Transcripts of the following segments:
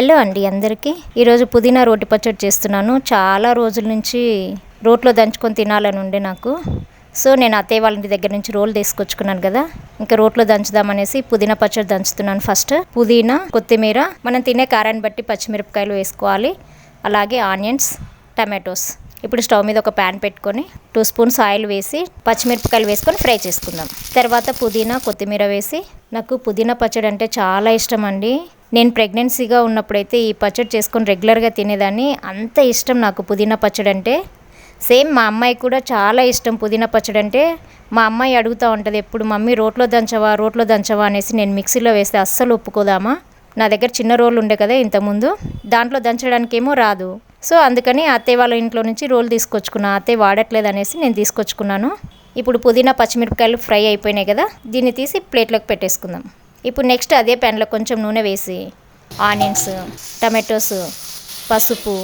Hello అండి అందరికీ. ఈరోజు పుదీనా రోటి పచ్చడి చేస్తున్నాను. చాలా రోజుల నుంచి రోట్లో దంచుకొని తినాలని ఉండే నాకు. సో నేను అత్తయ్య వాళ్ళ ఇంటి దగ్గర నుంచి రోల్ తీసుకొచ్చుకున్నాను కదా. ఇంకా రోట్లో దంచుదామనేసి పుదీనా పచ్చడి దంచుతున్నాను ఫస్ట్. పుదీనా కొత్తిమీర మనం తినే కారాన్ని బట్టి పచ్చిమిరపకాయలు వేసుకోవాలి. అలాగే ఆనియన్స్ టమాటోస్. ఇప్పుడు స్టవ్ మీద ఒక ప్యాన్ పెట్టుకొని టూ స్పూన్స్ ఆయిల్ వేసి పచ్చిమిరపకాయలు వేసుకొని ఫ్రై చేసుకుందాం. తర్వాత పుదీనా కొత్తిమీర వేసి నాకు పుదీనా పచ్చడి అంటే చాలా ఇష్టం అండి. నేను ప్రెగ్నెన్సీగా ఉన్నప్పుడైతే ఈ పచ్చడి చేసుకొని రెగ్యులర్గా తినేదాన్ని. అంత ఇష్టం నాకు పుదీనా పచ్చడి అంటే. సేమ్ మా అమ్మాయి కూడా చాలా ఇష్టం పుదీనా పచ్చడి అంటే. మా అమ్మాయి అడుగుతూ ఉంటుంది ఎప్పుడు మమ్మీ రోట్లో దంచవా రోట్లో దంచవా? అనేసి నేను మిక్సీలో వేస్తే అస్సలు ఒప్పుకోదామా? నా దగ్గర చిన్న రోల్ ఉండే కదా ఇంతకుముందు. దాంట్లో దంచడానికి ఏమో రాదు. సో అందుకని అత్తయ్య వాళ్ళ ఇంట్లో నుంచి రోల్ తీసుకొచ్చుకున్నా. అత్తయ్య వాడట్లేదు అనేసి నేను తీసుకొచ్చుకున్నాను. ఇప్పుడు పుదీనా పచ్చిమిరపకాయలు ఫ్రై అయిపోయినాయి కదా. దీన్ని తీసి ప్లేట్లోకి పెట్టేసుకుందాం. ఇప్పుడు నెక్స్ట్ అదే ప్యాన్లో కొంచెం నూనె వేసి ఆనియన్స్ టమాటోస్ పసుపు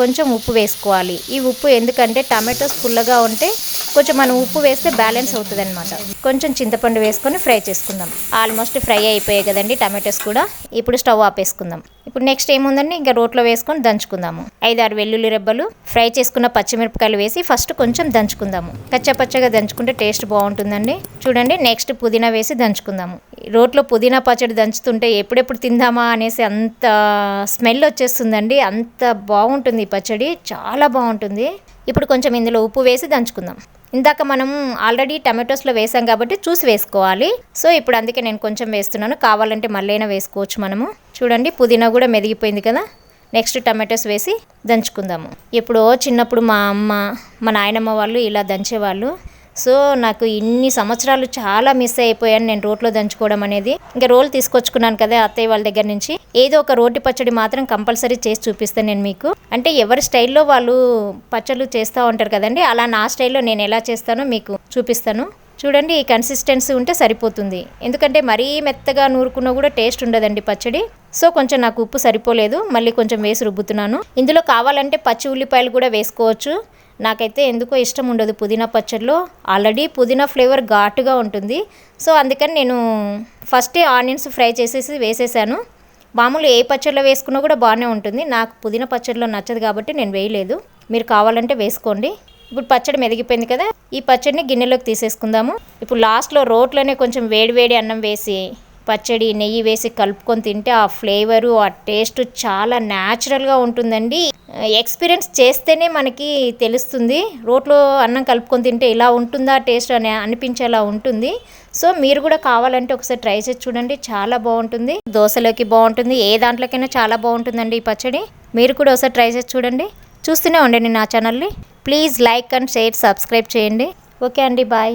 కొంచెం ఉప్పు వేసుకోవాలి. ఈ ఉప్పు ఎందుకంటే టమాటోస్ పుల్లగా ఉంటే కొంచెం మనం ఉప్పు వేస్తే బ్యాలెన్స్ అవుతుంది అనమాట కొంచెం చింతపండు వేసుకొని ఫ్రై చేసుకుందాం. ఆల్మోస్ట్ ఫ్రై అయిపోయాయి కదండి టమాటోస్ కూడా. ఇప్పుడు స్టవ్ ఆపేసుకుందాం. ఇప్పుడు నెక్స్ట్ ఏముందండి? ఇంకా రోట్లో వేసుకొని దంచుకుందాము. ఐదు ఆరు వెల్లుల్లి రెబ్బలు ఫ్రై చేసుకున్న పచ్చిమిరపకాయలు వేసి ఫస్ట్ కొంచెం దంచుకుందాము. కచ్చపచ్చగా దంచుకుంటే టేస్ట్ బాగుంటుందండి. చూడండి నెక్స్ట్ పుదీనా వేసి దంచుకుందాము. రోట్లో పుదీనా పచ్చడి దంచుతుంటే ఎప్పుడెప్పుడు తిందామా అనేసి అంత స్మెల్ వచ్చేస్తుందండి. అంత బాగుంటుంది ఈ పచ్చడి. చాలా బాగుంటుంది. ఇప్పుడు కొంచెం ఇందులో ఉప్పు వేసి దంచుకుందాం. ఇందాక మనం ఆల్రెడీ టమాటోస్లో వేసాం కాబట్టి చూసి వేసుకోవాలి. సో ఇప్పుడు అందుకే నేను కొంచెం వేస్తున్నాను. కావాలంటే మళ్ళైనా వేసుకోవచ్చు మనము. చూడండి పుదీనా కూడా మెదిగిపోయింది కదా. నెక్స్ట్ టమాటోస్ వేసి దంచుకుందాము. ఎప్పుడో చిన్నప్పుడు మా అమ్మ మా నాయనమ్మ వాళ్ళు ఇలా దంచేవాళ్ళు. సో నాకు ఇన్ని సంవత్సరాలు చాలా మిస్ అయిపోయాను నేను రోట్లో దంచుకోవడం అనేది. ఇంకా రోల్ తీసుకొచ్చుకున్నాను కదా అత్తయ్య వాళ్ళ దగ్గర నుంచి. ఏదో ఒక రోటి పచ్చడి మాత్రం కంపల్సరీ చేసి చూపిస్తాను నేను మీకు. అంటే ఎవరి స్టైల్లో వాళ్ళు పచ్చళ్ళు చేస్తూ ఉంటారు కదండి అలా నా స్టైల్లో నేను ఎలా చేస్తానో మీకు చూపిస్తాను. చూడండి ఈ కన్సిస్టెన్సీ ఉంటే సరిపోతుంది. ఎందుకంటే మరీ మెత్తగా నూరుకున్నా కూడా టేస్ట్ ఉండదండి పచ్చడి. సో కొంచెం నాకు ఉప్పు సరిపోలేదు. మళ్ళీ కొంచెం వేసి రుబ్బుతున్నాను. ఇందులో కావాలంటే పచ్చి ఉల్లిపాయలు కూడా వేసుకోవచ్చు. నాకైతే ఎందుకో ఇష్టం ఉండదు పుదీనా పచ్చడిలో. ఆల్రెడీ పుదీనా ఫ్లేవర్ ఘాటుగా ఉంటుంది. సో అందుకని నేను ఫస్టే ఆనియన్స్ ఫ్రై చేసేసి వేసేసాను. మామూలు ఏ పచ్చడిలో వేసుకున్నా కూడా బాగానే ఉంటుంది. నాకు పుదీనా పచ్చడిలో నచ్చదు కాబట్టి నేను వేయలేదు. మీరు కావాలంటే వేసుకోండి. ఇప్పుడు పచ్చడి మెదిగిపోయింది కదా ఈ పచ్చడిని గిన్నెలోకి తీసేసుకుందాము. ఇప్పుడు లాస్ట్లో రోట్లోనే కొంచెం వేడివేడి అన్నం వేసి పచ్చడి నెయ్యి వేసి కలుపుకొని తింటే ఆ ఫ్లేవరు ఆ టేస్ట్ చాలా న్యాచురల్గా ఉంటుందండి. ఎక్స్పీరియన్స్ చేస్తేనే మనకి తెలుస్తుంది. రోట్లో అన్నం కలుపుకొని తింటే ఇలా ఉంటుందా టేస్ట్ అని అనిపించేలా ఉంటుంది. సో మీరు కూడా కావాలంటే ఒకసారి ట్రై చేసి చూడండి. చాలా బాగుంటుంది. దోశలోకి బాగుంటుంది. ఏ దాంట్లోకైనా చాలా బాగుంటుందండి ఈ పచ్చడి. మీరు కూడా ఒకసారి ట్రై చేసి చూడండి. చూస్తూనే ఉండండి నా ఛానల్ని. Please like and share subscribe చేయండి. ఓకే అండి బాయ్.